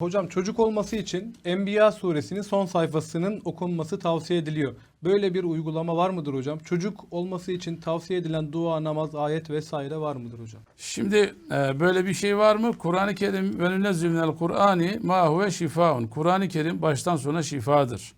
Hocam çocuk olması için Enbiya suresinin son sayfasının okunması tavsiye ediliyor. Böyle bir uygulama var mıdır hocam? Çocuk olması için tavsiye edilen dua, namaz, ayet vesaire var mıdır hocam? Şimdi e, böyle bir şey var mı? Kur'an-ı Kerim ve nünezzil minel Kur'ani ma huve şifaun. Kur'an-ı Kerim baştan sona şifadır.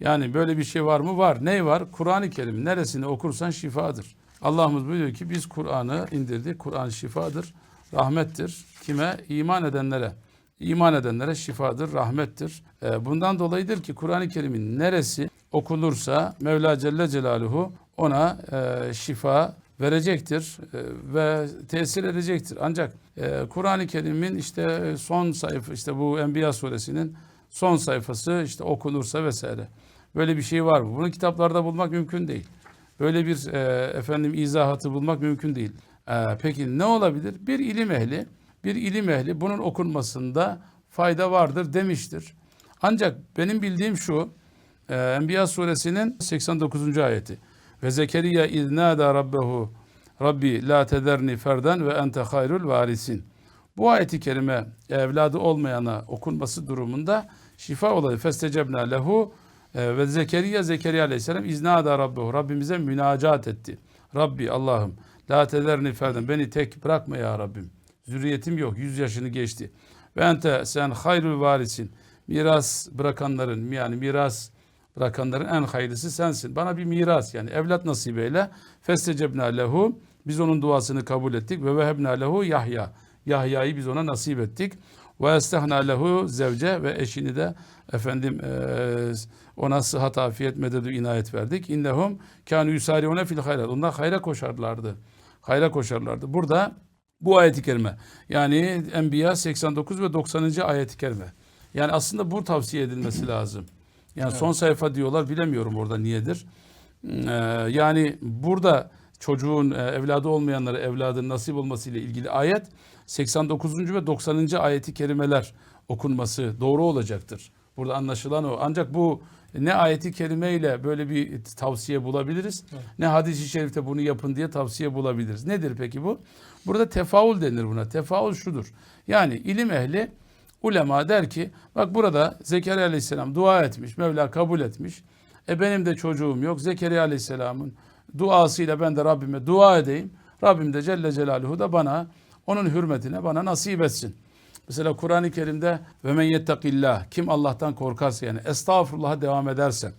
Yani böyle bir şey var mı? Var. Ne var? Kur'an-ı Kerim neresini okursan şifadır. Allah'ımız buyuruyor ki biz Kur'an'ı indirdik. Kur'an şifadır, rahmettir. Kime? İman edenlere. İman edenlere şifadır, rahmettir. E, bundan dolayıdır ki Kur'an-ı Kerim'in neresi okunursa Mevla Celle Celaluhu ona e, şifa verecektir e, ve tesir edecektir. Ancak e, Kur'an-ı Kerim'in işte son sayfa işte bu Enbiya suresinin son sayfası işte okunursa vesaire. Böyle bir şey var mı? Bunu kitaplarda bulmak mümkün değil. Böyle bir efendim izahatı bulmak mümkün değil. E, peki ne olabilir? Bir ilim ehli, bir ilim ehli bunun okunmasında fayda vardır demiştir. Ancak benim bildiğim şu, e, Enbiya suresinin 89. ayeti. Ve Zekeriya iznâdâ rabbehu Rabbi la tederni ferden ve ente hayrul varisin. Bu ayeti kerime evladı olmayana okunması durumunda şifa olayı. Festecebna lehu e, ve Zekeriya Zekeriya aleyhisselam iznâdâ rabbehu. Rabbimize münacat etti. Rabbi Allah'ım la tederni ferden beni tek bırakma ya Rabbim. Zürriyetim yok. Yüz yaşını geçti. Ve ente sen hayrul varisin. Miras bırakanların yani miras bırakanların en hayırlısı sensin. Bana bir miras yani evlat nasip eyle. Festecebna lehu. Biz onun duasını kabul ettik. Ve vehebna lehu Yahya. Yahya'yı biz ona nasip ettik. Ve estehna lehu zevce ve eşini de efendim eee, ona sıhhat afiyet mededü inayet verdik. İnnehum kânü yusâriûne fil hayrat. Onlar hayra koşarlardı. Hayra koşarlardı. Burada bu ayeti kerime yani Enbiya 89 ve 90. ayeti kerime. Yani aslında bu tavsiye edilmesi lazım. Yani son sayfa diyorlar bilemiyorum orada niyedir. Ee, yani burada çocuğun e, evladı olmayanlara evladın nasip olması ile ilgili ayet 89. ve 90. ayeti kerimeler okunması doğru olacaktır. Burada anlaşılan o. Ancak bu ne ayeti kerimeyle böyle bir tavsiye bulabiliriz ne hadisi şerifte bunu yapın diye tavsiye bulabiliriz. Nedir peki bu? Burada tefaul denir buna. Tefaul şudur. Yani ilim ehli ulema der ki bak burada Zekeriya aleyhisselam dua etmiş. Mevla kabul etmiş. E benim de çocuğum yok. Zekeriya aleyhisselamın duasıyla ben de Rabbime dua edeyim. Rabbim de Celle Celaluhu da bana onun hürmetine bana nasip etsin. Mesela Kur'an-ı Kerim'de ve men yettakillah kim Allah'tan korkarsa yani estağfurullah'a devam ederse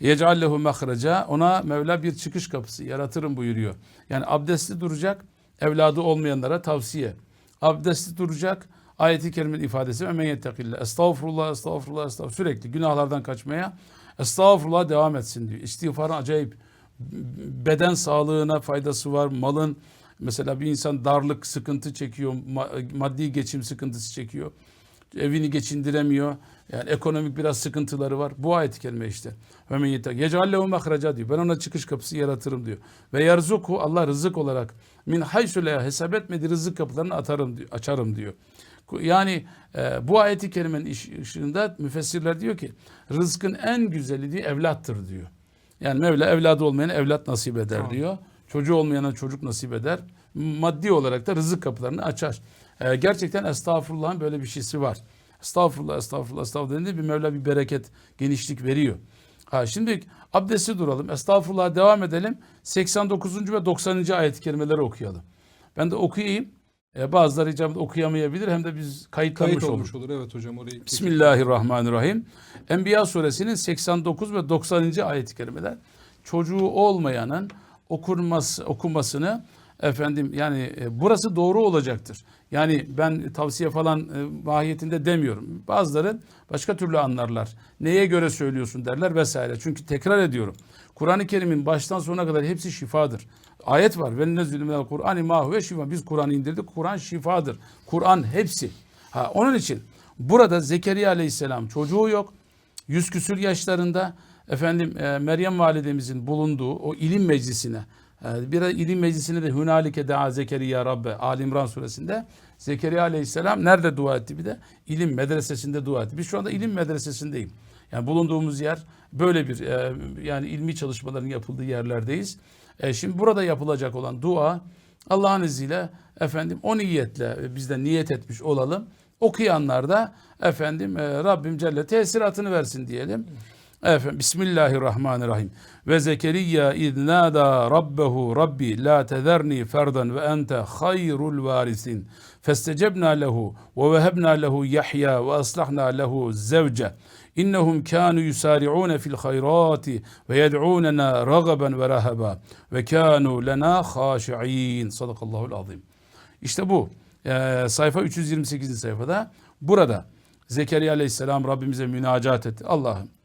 yecallehu mehreca ona Mevla bir çıkış kapısı yaratırım buyuruyor. Yani abdestli duracak evladı olmayanlara tavsiye. Abdestli duracak ayeti kerimenin ifadesi ve men yettakillah estağfurullah estağfurullah estağfurullah sürekli günahlardan kaçmaya estağfurullah devam etsin diyor. İstiğfarın acayip beden sağlığına faydası var. Malın mesela bir insan darlık sıkıntı çekiyor, ma- maddi geçim sıkıntısı çekiyor. Evini geçindiremiyor. Yani ekonomik biraz sıkıntıları var. Bu ayet-i kerime işte. Ve men yettak. Yecallehu mahraca diyor. Ben ona çıkış kapısı yaratırım diyor. Ve yarzuku Allah rızık olarak min haysu la hesap etmediği rızık kapılarını atarım diyor, açarım diyor. Yani e, bu ayeti kerimenin ışığında müfessirler diyor ki rızkın en güzeli diyor evlattır diyor. Yani Mevla evladı olmayana evlat nasip eder Tamam. diyor. Çocuğu olmayana çocuk nasip eder. Maddi olarak da rızık kapılarını açar. Ee, gerçekten estağfurullah'ın böyle bir şeysi var. Estağfurullah, estağfurullah, estağfurullah dediğinde bir Mevla bir bereket, genişlik veriyor. Ha, şimdi abdesti duralım. Estağfurullah devam edelim. 89. ve 90. ayet-i kerimeleri okuyalım. Ben de okuyayım. Ee, bazıları icabında okuyamayabilir hem de biz kayıtlanmış Kayıt olur. olmuş olur. Evet hocam orayı. Bismillahirrahmanirrahim. Enbiya suresinin 89 ve 90. ayet-i kerimeler çocuğu olmayanın okunması, okumasını efendim yani e, burası doğru olacaktır. Yani ben tavsiye falan e, mahiyetinde demiyorum. Bazıları başka türlü anlarlar. Neye göre söylüyorsun derler vesaire. Çünkü tekrar ediyorum. Kur'an-ı Kerim'in baştan sona kadar hepsi şifadır. Ayet var. Ve nezzülü minel Kur'ani ma huve şifa. Biz Kur'an'ı indirdik. Kur'an şifadır. Kur'an hepsi. Ha, onun için burada Zekeriya Aleyhisselam çocuğu yok. Yüz küsür yaşlarında efendim e, Meryem validemizin bulunduğu o ilim meclisine e, bir ilim meclisine de Hünalike dea Zekeriya Rabbe Ali İmran suresinde Zekeriya Aleyhisselam nerede dua etti bir de ilim medresesinde dua etti. Biz şu anda ilim medresesindeyim. Yani bulunduğumuz yer böyle bir e, yani ilmi çalışmaların yapıldığı yerlerdeyiz. E, şimdi burada yapılacak olan dua Allah'ın izniyle efendim o niyetle e, biz de niyet etmiş olalım. Okuyanlar da efendim e, Rabbim Celle tesiratını versin diyelim. Efendim Bismillahirrahmanirrahim. Ve Zekeriya iz nada rabbehu rabbi la tezerni ferdan ve ente hayrul varisin. Festecebna lehu ve vehebna lehu Yahya ve aslahna lehu zevce. İnnehum kanu yusari'un fil hayrati ve yed'unena ragaben ve rahaba ve kanu lena haşi'in. Sadakallahul azim. İşte bu. Ee, sayfa 328. sayfada. Burada Zekeriya aleyhisselam Rabbimize münacat etti. Allah'ım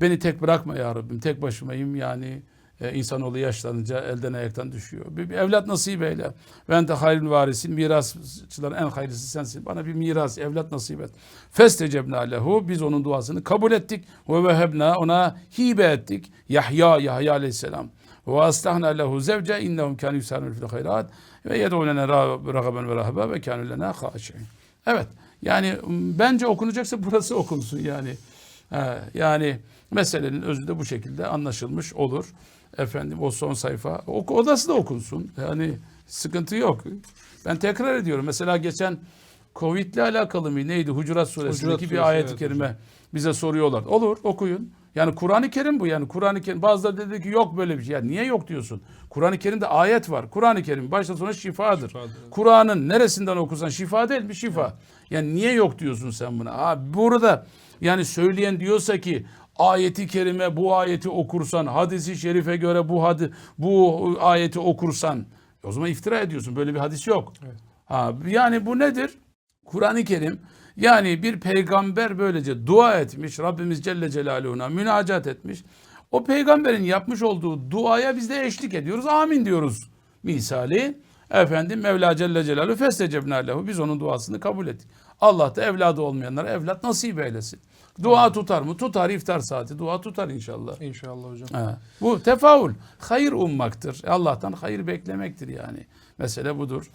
beni tek bırakma ya Rabbim. Tek başımayım yani e, insanoğlu yaşlanınca elden ayaktan düşüyor. Bir, bir evlat nasip eyle. Ben de hayrın varisin. Mirasçıların en hayırlısı sensin. Bana bir miras, evlat nasip et. Festecebna lehu. Biz onun duasını kabul ettik. Ve vehebna ona hibe ettik. Yahya, Yahya aleyhisselam. Ve aslahna lehu zevce innehum kânü yusarun fil hayrat ve yed'ûnene ragaben ve rahaba ve kânü lena haşi'in. Evet. Yani bence okunacaksa burası okunsun yani. Ha, yani meselenin özü de bu şekilde anlaşılmış olur. Efendim o son sayfa. O, odası da okunsun. Yani sıkıntı yok. Ben tekrar ediyorum. Mesela geçen Covid ile alakalı mı neydi? Hucurat suresindeki Hucurat bir suresi, ayet-i evet kerime hocam. bize soruyorlar. Olur okuyun. Yani Kur'an-ı Kerim bu yani Kur'an-ı Kerim. Bazıları dedi ki yok böyle bir şey. Ya niye yok diyorsun? Kur'an-ı Kerim'de ayet var. Kur'an-ı Kerim başta sona şifadır. Şifadır. Kur'an'ın neresinden okursan şifa değil mi? Şifa. Yani niye yok diyorsun sen buna? Abi burada yani söyleyen diyorsa ki ayeti kerime bu ayeti okursan, hadisi şerife göre bu hadi bu ayeti okursan o zaman iftira ediyorsun. Böyle bir hadis yok. Ha, yani bu nedir? Kur'an-ı Kerim yani bir peygamber böylece dua etmiş. Rabbimiz Celle Celaluhu'na münacat etmiş. O peygamberin yapmış olduğu duaya biz de eşlik ediyoruz. Amin diyoruz misali. Efendim Mevla Celle Celaluhu festecebna lehu. Biz onun duasını kabul ettik. Allah da evladı olmayanlara evlat nasip eylesin. Dua tutar mı? Tutar iftar saati. Dua tutar inşallah. İnşallah hocam. Ha, Bu tefaül. Hayır ummaktır. Allah'tan hayır beklemektir yani. Mesele budur.